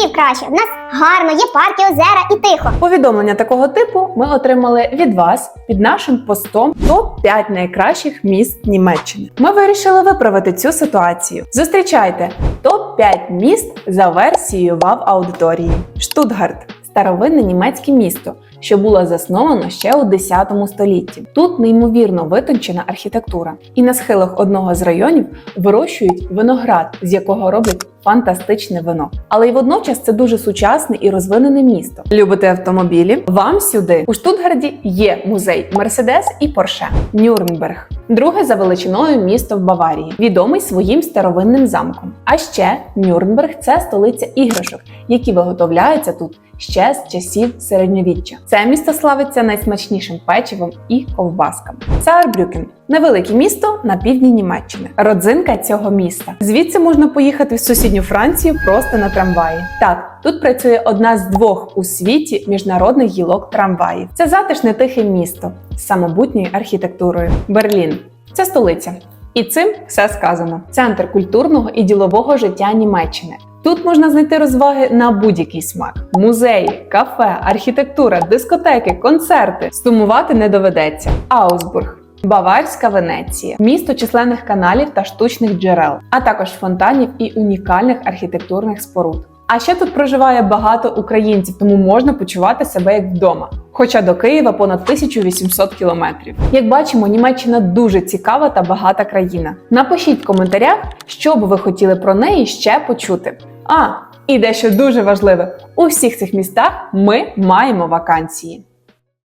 Київ краще. В нас гарно, є парки, озера і тихо. Повідомлення такого типу ми отримали від вас під нашим постом топ 5 найкращих міст Німеччини. Ми вирішили виправити цю ситуацію. Зустрічайте топ 5 міст за версією ВАВ аудиторії. Штутгарт старовинне німецьке місто, що було засновано ще у 10 столітті. Тут неймовірно витончена архітектура, і на схилах одного з районів вирощують виноград, з якого роблять фантастичне вино. Але й водночас це дуже сучасне і розвинене місто. Любите автомобілі? Вам сюди у Штутгарді є музей Мерседес і Порше. Нюрнберг. Друге за величиною місто в Баварії, відомий своїм старовинним замком. А ще Нюрнберг це столиця іграшок, які виготовляються тут ще з часів середньовіччя. Це місто славиться найсмачнішим печивом і ковбасками. Саарбрюкен невелике місто на півдні Німеччини. Родзинка цього міста. Звідси можна поїхати в сусідню Францію просто на трамваї. Так, тут працює одна з двох у світі міжнародних гілок трамваїв. Це затишне тихе місто з самобутньою архітектурою. Берлін це столиця. І цим все сказано. Центр культурного і ділового життя Німеччини. Тут можна знайти розваги на будь-який смак: музеї, кафе, архітектура, дискотеки, концерти. Сумувати не доведеться. Аусбург. Баварська Венеція, місто численних каналів та штучних джерел, а також фонтанів і унікальних архітектурних споруд. А ще тут проживає багато українців, тому можна почувати себе як вдома. Хоча до Києва понад 1800 кілометрів. Як бачимо, Німеччина дуже цікава та багата країна. Напишіть в коментарях, що би ви хотіли про неї ще почути. А, і дещо дуже важливе: у всіх цих містах ми маємо вакансії.